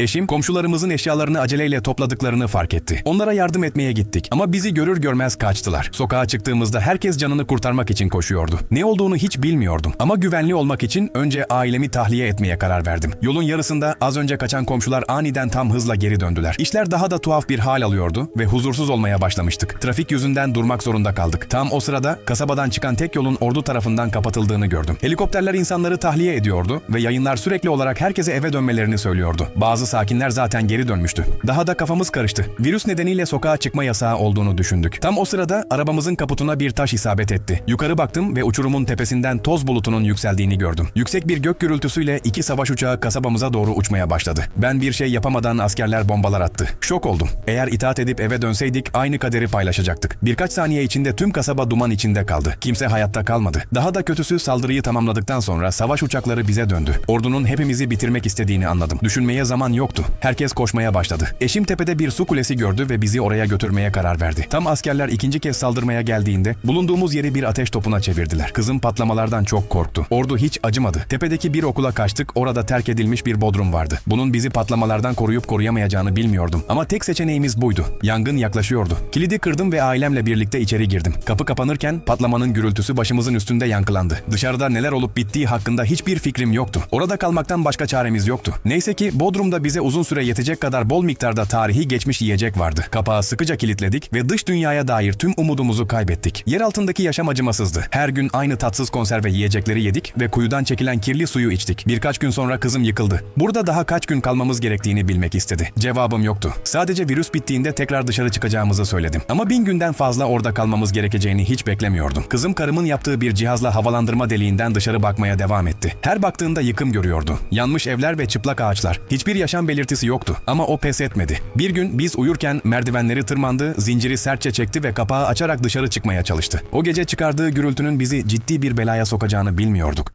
Eşim komşularımızın eşyalarını aceleyle topladıklarını fark etti. Onlara yardım etmeye gittik ama bizi görür görmez kaçtılar. Sokağa çıktığımızda herkes canını kurtarmak için koşuyordu. Ne olduğunu hiç bilmiyordum ama güvenli olmak için önce ailemi tahliye etmeye karar verdim. Yolun yarısında az önce kaçan komşular aniden tam hızla geri döndüler. İşler daha da tuhaf bir hal alıyordu ve huzursuz olmaya başlamıştık. Trafik yüzünden durmak zorunda kaldık. Tam o sırada kasabadan çıkan tek yolun ordu tarafından kapatıldığını gördüm. Helikopterler insanları tahliye ediyordu ve yayınlar sürekli olarak herkese eve dönmelerini söylüyordu. Bazı sakinler zaten geri dönmüştü. Daha da kafamız karıştı. Virüs nedeniyle sokağa çıkma yasağı olduğunu düşündük. Tam o sırada arabamızın kaputuna bir taş isabet etti. Yukarı baktım ve uçurumun tepesinden toz bulutunun yükseldiğini gördüm. Yüksek bir gök gürültüsüyle iki savaş uçağı kasabamıza doğru uçmaya başladı. Ben bir şey yapamadan askerler bombalar attı. Şok oldum. Eğer itaat edip eve dönseydik aynı kaderi paylaşacaktık. Birkaç saniye içinde tüm kasaba duman içinde kaldı. Kimse hayatta kalmadı. Daha da kötüsü saldırıyı tamamladıktan sonra savaş uçakları bize döndü. Ordunun hepimizi bitirmek istediğini anladım. Düşünmeye zaman yoktu. Herkes koşmaya başladı. Eşim tepede bir su kulesi gördü ve bizi oraya götürmeye karar verdi. Tam askerler ikinci kez saldırmaya geldiğinde bulunduğumuz yeri bir ateş topuna çevirdiler. Kızım patlamalardan çok korktu. Ordu hiç acımadı. Tepedeki bir okula kaçtık. Orada terk edilmiş bir bodrum vardı. Bunun bizi patlamalardan koruyup koruyamayacağını bilmiyordum. Ama tek seçeneğimiz buydu. Yangın yaklaşıyordu. Kilidi kırdım ve ailemle birlikte içeri girdim. Kapı kapanırken patlamanın gürültüsü başımızın üstünde yankılandı. Dışarıda neler olup bittiği hakkında hiçbir fikrim yoktu. Orada kalmaktan başka çaremiz yoktu. Neyse ki Bodrum'da bize uzun süre yetecek kadar bol miktarda tarihi geçmiş yiyecek vardı. Kapağı sıkıca kilitledik ve dış dünyaya dair tüm umudumuzu kaybettik. Yer altındaki yaşam acımasızdı. Her gün aynı tatsız konserve yiyecekleri yedik ve kuyudan çekilen kirli suyu içtik. Birkaç gün sonra kızım yıkıldı. Burada daha kaç gün kalmamız gerektiğini bilmek istedi. Cevabım yoktu. Sadece virüs bittiğinde tekrar dışarı çıkacağımızı söyledim. Ama bin günden fazla orada kalmamız gerekeceğini hiç beklemiyordum. Kızım karımın yaptığı bir cihazla havalandırma deliğinden dışarı bakmaya devam etti. Her baktığında yıkım görüyordu. Yanmış evler ve çıplak ağaçlar. Hiçbir yaşam belirtisi yoktu ama o pes etmedi. Bir gün biz uyurken merdivenleri tırmandı, zinciri sertçe çekti ve kapağı açarak dışarı çıkmaya çalıştı. O gece çıkardığı gürültünün bizi ciddi bir belaya sokacağını bilmiyorduk.